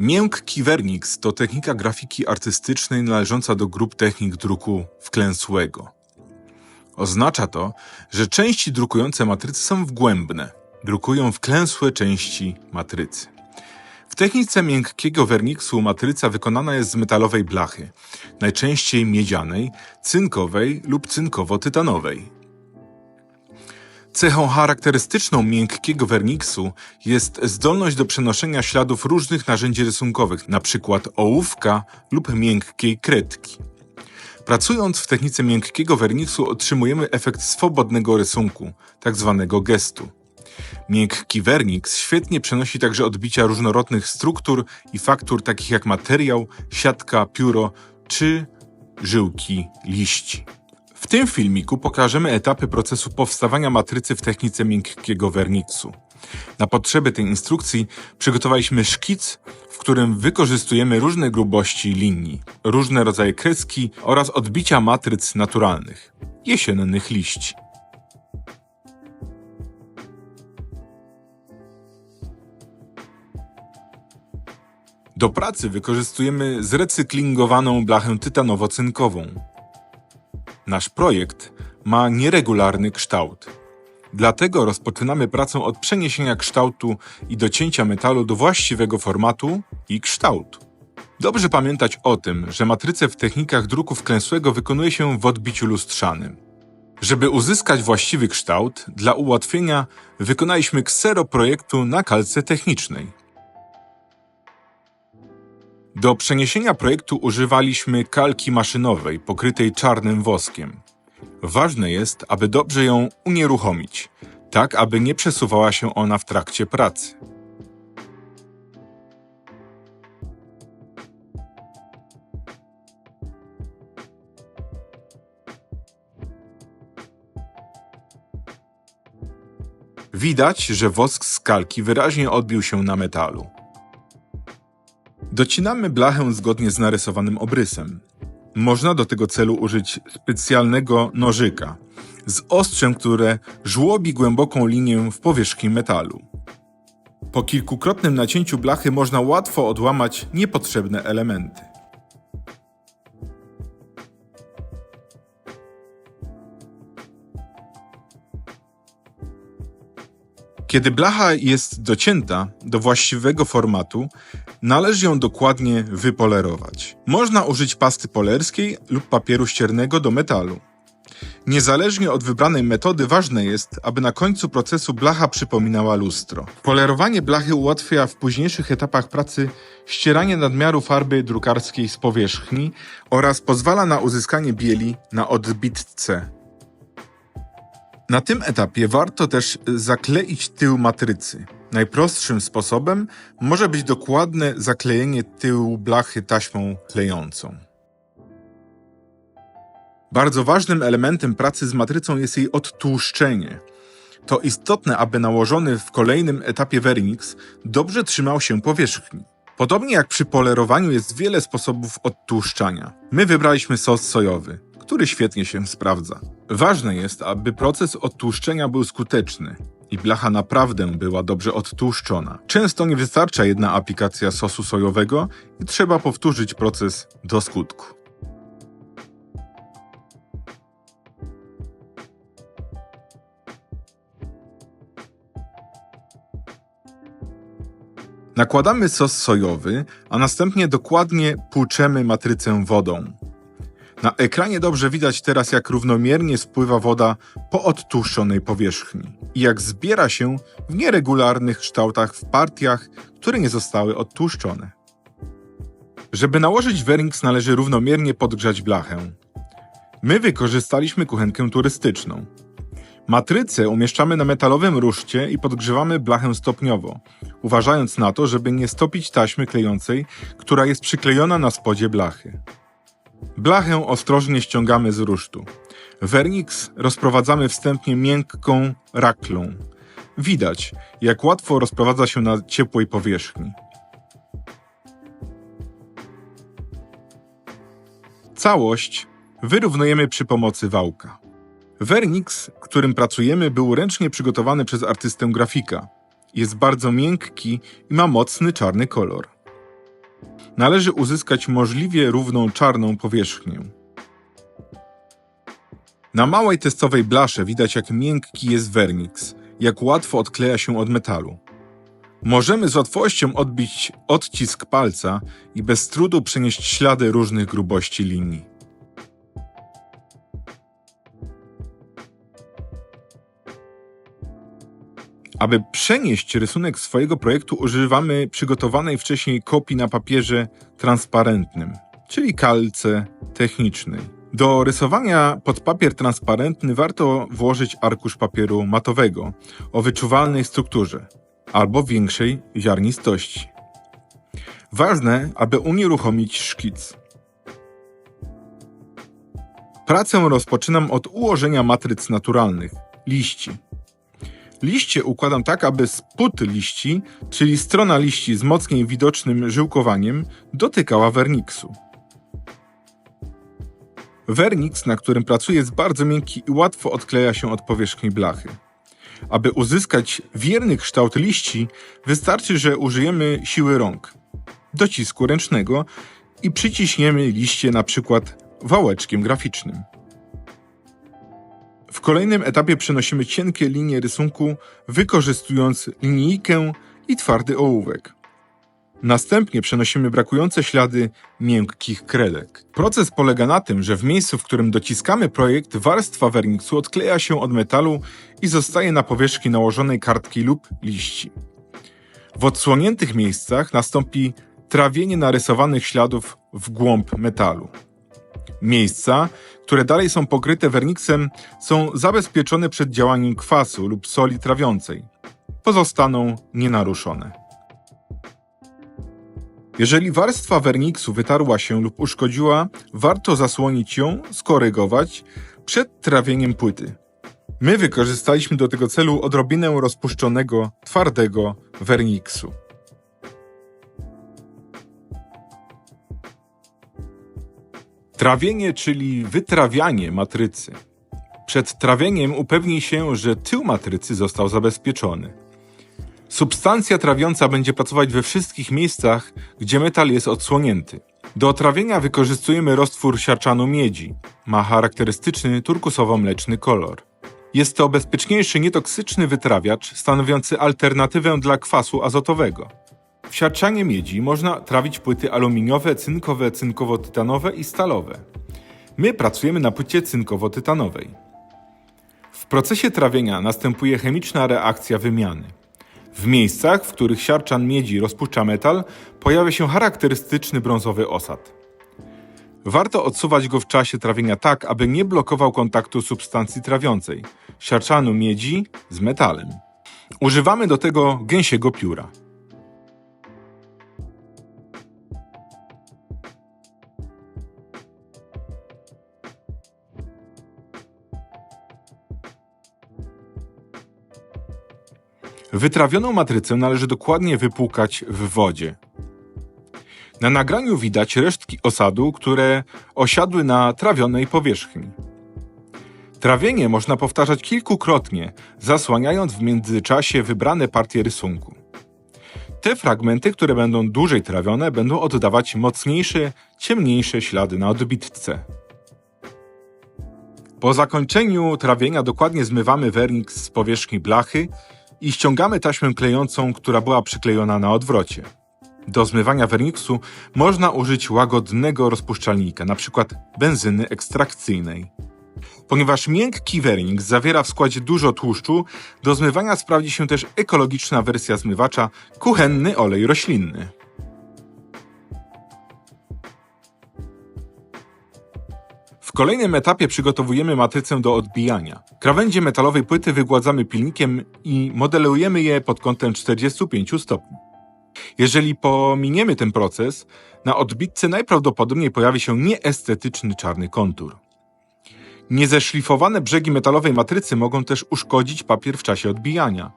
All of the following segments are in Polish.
Miękki Wernix to technika grafiki artystycznej należąca do grup technik druku wklęsłego. Oznacza to, że części drukujące matrycy są wgłębne, drukują wklęsłe części matrycy. W technice miękkiego werniksu matryca wykonana jest z metalowej blachy, najczęściej miedzianej, cynkowej lub cynkowo-tytanowej. Cechą charakterystyczną miękkiego werniksu jest zdolność do przenoszenia śladów różnych narzędzi rysunkowych, np. ołówka lub miękkiej kredki. Pracując w technice miękkiego werniksu otrzymujemy efekt swobodnego rysunku, tzw. gestu. Miękki werniks świetnie przenosi także odbicia różnorodnych struktur i faktur takich jak materiał, siatka, pióro czy żyłki liści. W tym filmiku pokażemy etapy procesu powstawania matrycy w technice miękkiego werniksu. Na potrzeby tej instrukcji przygotowaliśmy szkic, w którym wykorzystujemy różne grubości linii, różne rodzaje kreski oraz odbicia matryc naturalnych, jesiennych liści. Do pracy wykorzystujemy zrecyklingowaną blachę tytanowo-cynkową. Nasz projekt ma nieregularny kształt. Dlatego rozpoczynamy pracę od przeniesienia kształtu i docięcia metalu do właściwego formatu i kształtu. Dobrze pamiętać o tym, że matryce w technikach druku wklęsłego wykonuje się w odbiciu lustrzanym. Żeby uzyskać właściwy kształt, dla ułatwienia wykonaliśmy ksero projektu na kalce technicznej. Do przeniesienia projektu używaliśmy kalki maszynowej pokrytej czarnym woskiem. Ważne jest, aby dobrze ją unieruchomić, tak aby nie przesuwała się ona w trakcie pracy. Widać, że wosk z kalki wyraźnie odbił się na metalu. Docinamy blachę zgodnie z narysowanym obrysem. Można do tego celu użyć specjalnego nożyka z ostrzem, które żłobi głęboką linię w powierzchni metalu. Po kilkukrotnym nacięciu blachy można łatwo odłamać niepotrzebne elementy. Kiedy blacha jest docięta do właściwego formatu, należy ją dokładnie wypolerować. Można użyć pasty polerskiej lub papieru ściernego do metalu. Niezależnie od wybranej metody ważne jest, aby na końcu procesu blacha przypominała lustro. Polerowanie blachy ułatwia w późniejszych etapach pracy ścieranie nadmiaru farby drukarskiej z powierzchni oraz pozwala na uzyskanie bieli na odbitce na tym etapie warto też zakleić tył matrycy. Najprostszym sposobem może być dokładne zaklejenie tyłu blachy taśmą klejącą. Bardzo ważnym elementem pracy z matrycą jest jej odtłuszczenie. To istotne, aby nałożony w kolejnym etapie Vernix dobrze trzymał się powierzchni. Podobnie jak przy polerowaniu jest wiele sposobów odtłuszczania. My wybraliśmy sos sojowy który świetnie się sprawdza. Ważne jest, aby proces odtłuszczenia był skuteczny i blacha naprawdę była dobrze odtłuszczona. Często nie wystarcza jedna aplikacja sosu sojowego i trzeba powtórzyć proces do skutku. Nakładamy sos sojowy, a następnie dokładnie płuczemy matrycę wodą. Na ekranie dobrze widać teraz, jak równomiernie spływa woda po odtłuszczonej powierzchni i jak zbiera się w nieregularnych kształtach w partiach, które nie zostały odtłuszczone. Żeby nałożyć Wernix należy równomiernie podgrzać blachę. My wykorzystaliśmy kuchenkę turystyczną. Matrycę umieszczamy na metalowym ruszcie i podgrzewamy blachę stopniowo, uważając na to, żeby nie stopić taśmy klejącej, która jest przyklejona na spodzie blachy. Blachę ostrożnie ściągamy z rusztu. Werniks rozprowadzamy wstępnie miękką raklą. Widać, jak łatwo rozprowadza się na ciepłej powierzchni. Całość wyrównujemy przy pomocy wałka. Werniks, którym pracujemy, był ręcznie przygotowany przez artystę grafika. Jest bardzo miękki i ma mocny czarny kolor. Należy uzyskać możliwie równą czarną powierzchnię. Na małej testowej blasze widać jak miękki jest werniks, jak łatwo odkleja się od metalu. Możemy z łatwością odbić odcisk palca i bez trudu przenieść ślady różnych grubości linii. Aby przenieść rysunek swojego projektu, używamy przygotowanej wcześniej kopii na papierze transparentnym, czyli kalce technicznej. Do rysowania pod papier transparentny warto włożyć arkusz papieru matowego o wyczuwalnej strukturze albo większej ziarnistości. Ważne, aby unieruchomić szkic. Pracę rozpoczynam od ułożenia matryc naturalnych, liści. Liście układam tak, aby spód liści, czyli strona liści z mocniej widocznym żyłkowaniem, dotykała werniksu. Werniks, na którym pracuję, jest bardzo miękki i łatwo odkleja się od powierzchni blachy. Aby uzyskać wierny kształt liści, wystarczy, że użyjemy siły rąk, docisku ręcznego i przyciśniemy liście na przykład wałeczkiem graficznym. W kolejnym etapie przenosimy cienkie linie rysunku, wykorzystując linijkę i twardy ołówek. Następnie przenosimy brakujące ślady miękkich kredek. Proces polega na tym, że w miejscu, w którym dociskamy projekt, warstwa werniksu odkleja się od metalu i zostaje na powierzchni nałożonej kartki lub liści. W odsłoniętych miejscach nastąpi trawienie narysowanych śladów w głąb metalu. Miejsca, które dalej są pokryte werniksem, są zabezpieczone przed działaniem kwasu lub soli trawiącej. Pozostaną nienaruszone. Jeżeli warstwa werniksu wytarła się lub uszkodziła, warto zasłonić ją, skorygować przed trawieniem płyty. My wykorzystaliśmy do tego celu odrobinę rozpuszczonego, twardego werniksu. Trawienie, czyli wytrawianie matrycy. Przed trawieniem upewnij się, że tył matrycy został zabezpieczony. Substancja trawiąca będzie pracować we wszystkich miejscach, gdzie metal jest odsłonięty. Do trawienia wykorzystujemy roztwór siarczanu miedzi. Ma charakterystyczny turkusowo-mleczny kolor. Jest to bezpieczniejszy, nietoksyczny wytrawiacz, stanowiący alternatywę dla kwasu azotowego. W siarczanie miedzi można trawić płyty aluminiowe, cynkowe, cynkowo-tytanowe i stalowe. My pracujemy na płycie cynkowo-tytanowej. W procesie trawienia następuje chemiczna reakcja wymiany. W miejscach, w których siarczan miedzi rozpuszcza metal, pojawia się charakterystyczny brązowy osad. Warto odsuwać go w czasie trawienia tak, aby nie blokował kontaktu substancji trawiącej, siarczanu miedzi z metalem. Używamy do tego gęsiego pióra. Wytrawioną matrycę należy dokładnie wypłukać w wodzie. Na nagraniu widać resztki osadu, które osiadły na trawionej powierzchni. Trawienie można powtarzać kilkukrotnie, zasłaniając w międzyczasie wybrane partie rysunku. Te fragmenty, które będą dłużej trawione, będą oddawać mocniejsze, ciemniejsze ślady na odbitce. Po zakończeniu trawienia dokładnie zmywamy werniks z powierzchni blachy i ściągamy taśmę klejącą, która była przyklejona na odwrocie. Do zmywania werniksu można użyć łagodnego rozpuszczalnika, np. benzyny ekstrakcyjnej. Ponieważ miękki werniks zawiera w składzie dużo tłuszczu, do zmywania sprawdzi się też ekologiczna wersja zmywacza kuchenny olej roślinny. Kolejnym etapie przygotowujemy matrycę do odbijania. Krawędzie metalowej płyty wygładzamy pilnikiem i modelujemy je pod kątem 45 stopni. Jeżeli pominiemy ten proces, na odbitce najprawdopodobniej pojawi się nieestetyczny czarny kontur. Niezeszlifowane brzegi metalowej matrycy mogą też uszkodzić papier w czasie odbijania.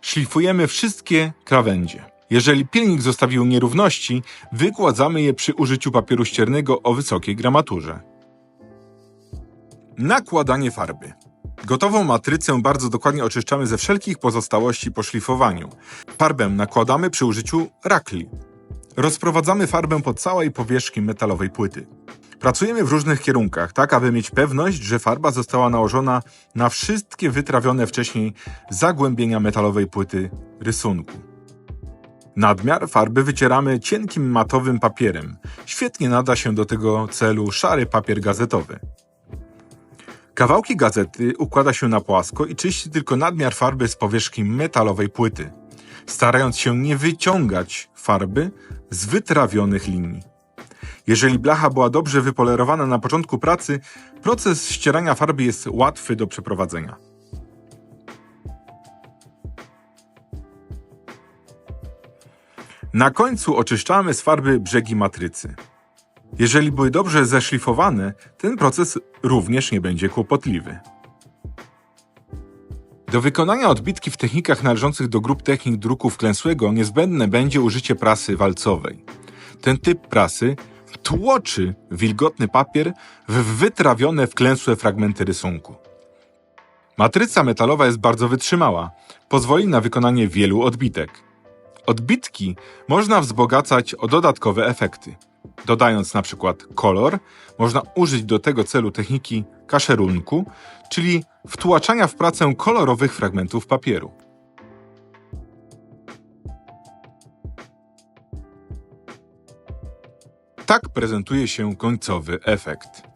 Szlifujemy wszystkie krawędzie. Jeżeli pilnik zostawił nierówności, wykładzamy je przy użyciu papieru ściernego o wysokiej gramaturze. Nakładanie farby. Gotową matrycę bardzo dokładnie oczyszczamy ze wszelkich pozostałości po szlifowaniu. Farbę nakładamy przy użyciu rakli. Rozprowadzamy farbę po całej powierzchni metalowej płyty. Pracujemy w różnych kierunkach, tak aby mieć pewność, że farba została nałożona na wszystkie wytrawione wcześniej zagłębienia metalowej płyty rysunku. Nadmiar farby wycieramy cienkim matowym papierem. Świetnie nada się do tego celu szary papier gazetowy. Kawałki gazety układa się na płasko i czyści tylko nadmiar farby z powierzchni metalowej płyty, starając się nie wyciągać farby z wytrawionych linii. Jeżeli blacha była dobrze wypolerowana na początku pracy, proces ścierania farby jest łatwy do przeprowadzenia. Na końcu oczyszczamy z farby brzegi matrycy. Jeżeli były dobrze zeszlifowane, ten proces również nie będzie kłopotliwy. Do wykonania odbitki w technikach należących do grup technik druku wklęsłego niezbędne będzie użycie prasy walcowej. Ten typ prasy tłoczy wilgotny papier w wytrawione wklęsłe fragmenty rysunku. Matryca metalowa jest bardzo wytrzymała, pozwoli na wykonanie wielu odbitek. Odbitki można wzbogacać o dodatkowe efekty. Dodając na przykład kolor, można użyć do tego celu techniki kaszerunku, czyli wtłaczania w pracę kolorowych fragmentów papieru. Tak prezentuje się końcowy efekt.